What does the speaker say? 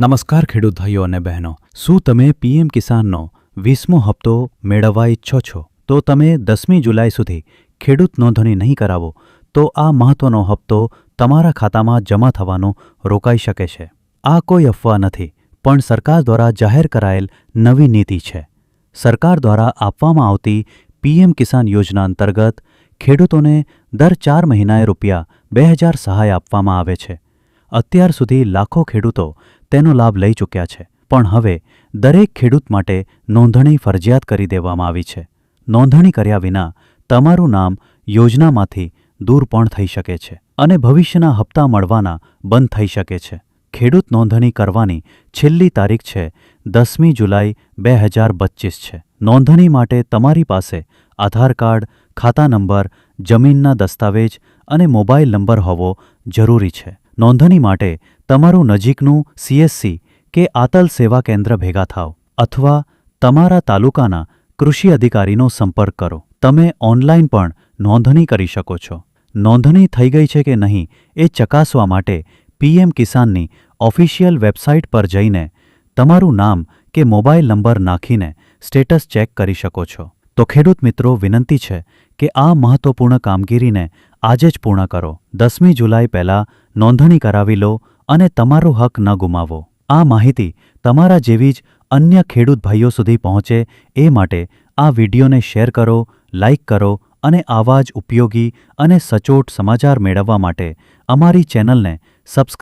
નમસ્કાર ખેડૂત ભાઈઓ અને બહેનો. શું તમે પીએમ કિસાનનો વીસમો હપ્તો મેળવવા ઈચ્છો છો? તો તમે દસમી જુલાઈ સુધી ખેડૂત નોંધણી નહીં કરાવો, તો આ મહત્વનો હપ્તો તમારા ખાતામાં જમા થવાનો રોકાઈ શકે છે. આ કોઈ અફવા નથી, પણ સરકાર દ્વારા જાહેર કરાયેલ નવી નીતિ છે. સરકાર દ્વારા આપવામાં આવતી પીએમ કિસાન યોજના અંતર્ગત ખેડૂતોને દર ચાર મહિનાએ રૂપિયા બે હજાર સહાય આપવામાં આવે છે. અત્યાર સુધી લાખો ખેડૂતો તેનો લાભ લઈ ચૂક્યા છે. પણ હવે દરેક ખેડૂત માટે નોંધણી ફરજિયાત કરી દેવામાં આવી છે. નોંધણી કર્યા વિના તમારું નામ યોજનામાંથી દૂર પણ થઈ શકે છે અને ભવિષ્યના હપ્તા મળવાના બંધ થઈ શકે છે. ખેડૂત નોંધણી કરવાની છેલ્લી તારીખ છે દસમી જુલાઈ બે હજાર પચીસ છે. નોંધણી માટે તમારી પાસે આધાર કાર્ડ, ખાતા નંબર, જમીનના દસ્તાવેજ અને મોબાઈલ નંબર હોવો જરૂરી છે. નોંધણી માટે તમારું નજીકનું સીએસસી કે આતલ સેવા કેન્દ્ર ભેગા થાવ અથવા તમારા તાલુકાના કૃષિ અધિકારીનો સંપર્ક કરો. તમે ઓનલાઈન પણ નોંધણી કરી શકો છો. નોંધણી થઈ ગઈ છે કે નહીં એ ચકાસવા માટે પીએમ કિસાનની ઓફિશિયલ વેબસાઇટ પર જઈને તમારું નામ કે મોબાઈલ નંબર નાખીને સ્ટેટસ ચેક કરી શકો છો. તો ખેડૂત મિત્રો, વિનંતી છે કે આ મહત્વપૂર્ણ કામગીરીને આજે જ પૂર્ણ કરો. દસમી જુલાઈ પહેલાં નોંધણી કરાવી લો અને તમારો હક ન ગુમાવો. આ માહિતી તમારા જેવી જ અન્ય ખેડૂત ભાઈઓ સુધી પહોંચે એ માટે આ વિડીયોને શેર કરો લાઇક કરો અને આવા જ ઉપયોગી અને સચોટ સમાચાર મેળવવા માટે અમારી ચેનલને સબસ્ક્રાઇબ